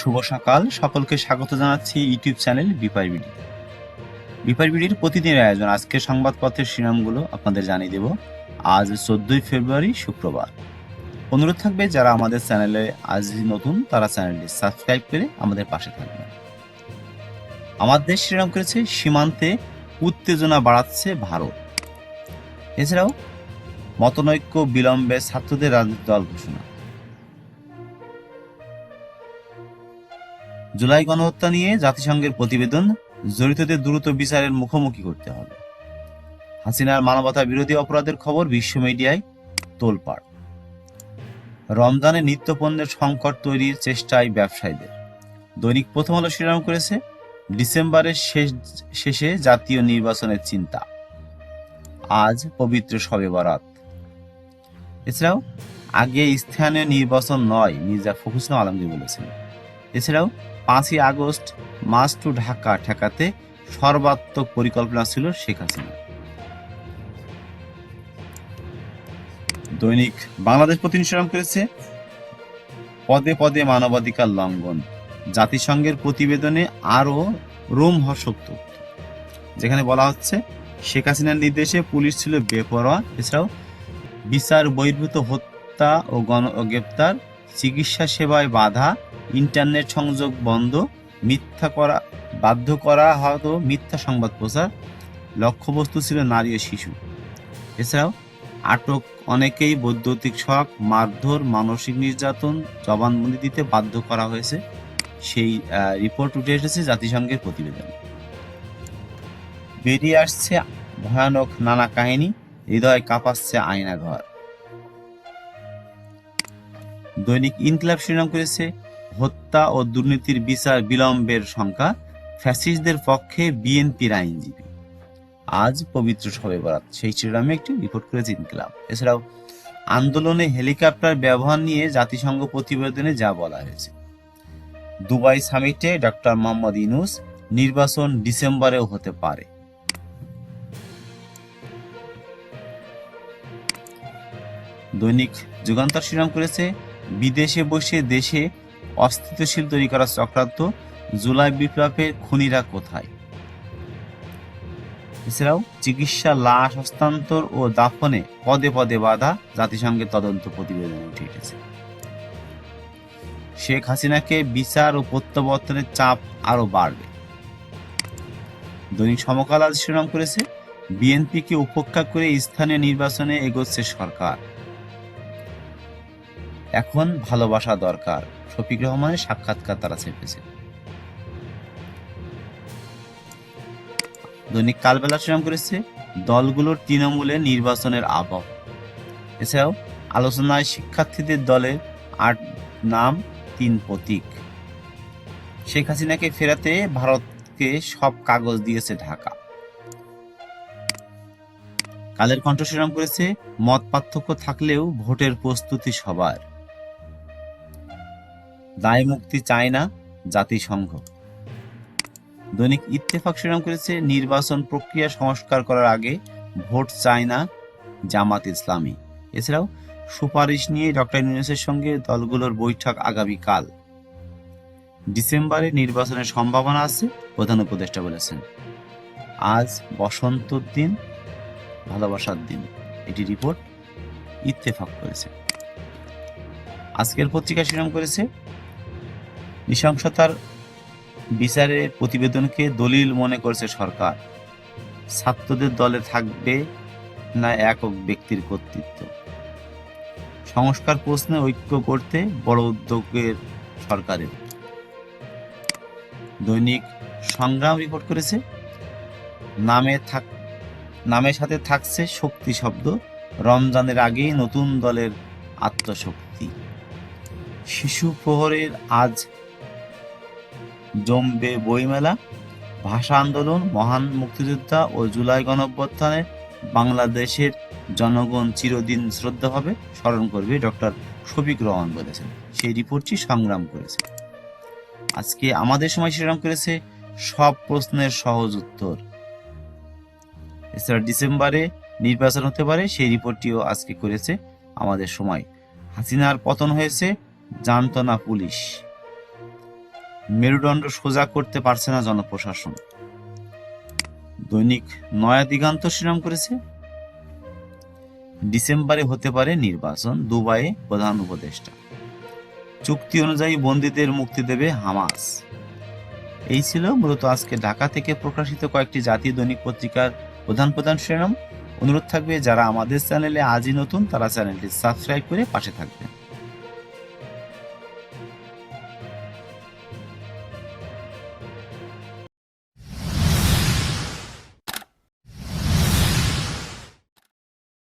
শুভ সকাল। সকলকে স্বাগত জানাচ্ছি ইউটিউব চ্যানেল বিপার বিডি। বিপার বিডির প্রতিদিনের আয়োজন। আজকের সংবাদপত্রের শিরোনামগুলো আপনাদের জানিয়ে দেব। আজ চোদ্দই ফেব্রুয়ারি, শুক্রবার। অনুরোধ থাকবে, যারা আমাদের চ্যানেলে আজ নতুন, তারা চ্যানেলটি সাবস্ক্রাইব করে আমাদের পাশে থাকবেন। আমার দেশ শিরোনাম করেছে, সীমান্তে উত্তেজনা বাড়াচ্ছে ভারত। এছাড়াও মতনৈক্য বিলম্বে ছাত্রদের রাজনৈতিক দল ঘোষণা। জুলাই গণহত্যা নিয়ে জাতিসংঘের প্রতিবেদন, জড়িতদের দ্রুত বিচারের মুখোমুখি করতে হবে। হাসিনার মানবতা বিরোধী অপরাধের খবর বিশ্ব মিডিয়ায় তোলপাড়। রমজানে নিত্যপণ্যের সংকট তৈরির চেষ্টায় ব্যবসায়ীদের। দৈনিক প্রথম আলো শিরোনাম করেছে, ডিসেম্বরের শেষ, শেষে জাতীয় নির্বাচনের চিন্তা। আজ পবিত্র শবে বরাত। এছাড়াও, আগে স্থানীয় নির্বাচন নয়, মির্জা ফখরুল আলমগীর বলেছেন। এছাড়াও পাঁচই আগস্ট মাস টু ঢাকা ঠেকাতে সর্বাত্মক পরিকল্পনা ছিল শেখ হাসিনা দৈনিক বাংলাদেশ প্রতিনিধিরাম করেছে, পদে পদে মানবাধিকার লঙ্ঘন, জাতিসংঘের প্রতিবেদনে আরও রোমহর্ষক তথ্য। যেখানে বলা হচ্ছে, শেখ হাসিনার নির্দেশে পুলিশ ছিল বেপরোয়া। এছাড়াও বিচার বহির্ভূত হত্যা ও গণ গ্রেপ্তার চিকিৎসা সেবায় বাধা ইন্টারনেট সংযোগ বন্ধ, মিথ্যা করা, বাধ্য করা হয়তো মিথ্যা সংবাদ প্রচার। লক্ষ্যবস্তু ছিল নারী ও শিশু। এছাড়াও আটক অনেকেই বৈদ্যুতিক শখ মারধর, মানসিক নির্যাতন, জবানবন্দি দিতে বাধ্য করা হয়েছে। সেই রিপোর্ট উঠে এসেছে জাতিসংঘের প্রতিবেদন। বেরিয়ে আসছে ভয়ানক নানা কাহিনী, হৃদয় কাঁপাচ্ছে আয়নাঘর। দৈনিক ইনকিলাব শিরোনাম করেছে হত্যা ও দুর্নীতির বিচার বিলম্বের সংখ্যা ফ্যাসিস্টদের পক্ষে বিএনপির আইনজীবী। আজ পবিত্র শবে বরাত। সেই শিরোনামে একটি রিপোর্ট করেছে ইনকিলাব। এছাড়াও, আন্দোলনে হেলিকপ্টার ব্যবহার নিয়ে জাতিসংঘ প্রতিবেদনে যা বলা হয়েছে। দুবাই সামিটে ডক্টর মোহাম্মদ ইনুস নির্বাচন ডিসেম্বরেও হতে পারে। দৈনিক যুগান্তর শিরোনাম করেছে, বিদেশে বসে দেশে অস্থিতিশীল তৈরি করা চক্রান্ত জুলাই বিপ্লবের খুনিরা কোথায়? এছাড়াও চিকিৎসা লাশ হস্তান্তর ও দাফনে পদে পদে বাধা জাতিসংঘের তদন্ত প্রতিবেদনে উঠে এসেছে। শেখ হাসিনাকে বিচার ও প্রত্যাবর্তনের চাপ আরও বাড়বে। দৈনিক সমকাল আজ শিরোনাম করেছে, বিএনপিকে উপেক্ষা করে স্থানীয় নির্বাচনে এগোচ্ছে সরকার। এখন ভালোবাসা দরকার। শফিক রহমানের সাক্ষাৎকার তারা চেপেছে। দৈনিক কালবেলা শিরোনাম করেছে, দলগুলোর তৃণমূলে নির্বাচনের আবহ। এছাড়াও আলোচনায় শিক্ষার্থীদের দলের আট নাম, তিন প্রতীক। শেখ হাসিনাকে ফেরাতে ভারতকে সব কাগজ দিয়েছে ঢাকা। কালের কণ্ঠ শিরোনাম করেছে, মত পার্থক্য থাকলেও ভোটের প্রস্তুতি সবার। দায় মুক্তি চায় না জাতিসংঘ। দৈনিক ইত্তেফাক শিরোনাম করেছে, নির্বাচন প্রক্রিয়া সংস্কার করার আগে ভোট চায় না জামাত ইসলামী। এছাড়াও সুপারিশ নিয়ে ডক্টর ইউনুসের সঙ্গে দলগুলোর বৈঠক আগামীকাল ডিসেম্বরে নির্বাচনের সম্ভাবনা আছে, প্রধান উপদেষ্টা বলেছেন। আজ বসন্তর দিন, ভালোবাসার দিন, এটি রিপোর্ট ইত্তেফাক করেছে। আজকের পত্রিকা শিরোনাম করেছে নৃশংসতার বিচারে প্রতিবেদনকে দলিল মনে করছে সরকার। ছাত্রদের দলে থাকবে না একক ব্যক্তির কর্তৃত্ব। সংস্কার প্রশ্নে ঐক্য করতে বড় উদ্যোগের সরকারের। দৈনিক সংগ্রাম রিপোর্ট করেছে, নামে থাক, নামের সাথে থাকছে শক্তি শব্দ, রমজানের আগেই নতুন দলের আত্মশক্তি। শিশু প্রহরের আজ জমবে বইমেলা, ভাষা আন্দোলন, মহান মুক্তিযোদ্ধা ও জুলাই গণঅভ্যুত্থানে বাংলাদেশের জনগণ চিরদিন শ্রদ্ধাভাবে স্মরণ করবে ডক্টর শফিক রহমান বলেছেন। সেই রিপোর্টটি সংগ্রাম করেছে। আজকে আমাদের সময় শিরোনাম করেছে সব প্রশ্নের সহজ উত্তর। এছাড়া ডিসেম্বরে নির্বাচন হতে পারে, সেই রিপোর্টটিও আজকে করেছে আমাদের সময়। হাসিনার পতন হয়েছে জানত না পুলিশ। মেরুদণ্ড সোজা করতে পারছে না জনপ্রশাসন। দৈনিক নয়া দিগান্ত শিরোনাম করেছে, ডিসেম্বরে হতে পারে নির্বাচন, দুবাইয়ে প্রধান উপদেষ্টা। চুক্তি অনুযায়ী বন্দীদের মুক্তি দেবে হামাস। এই ছিল মূলত আজকে ঢাকা থেকে প্রকাশিত কয়েকটি জাতীয় দৈনিক পত্রিকার প্রধান প্রধান শিরোনাম। অনুরোধ থাকবে যারা আমাদের চ্যানেলে আজই নতুন, তারা চ্যানেলটি সাবস্ক্রাইব করে পাশে থাকবেন।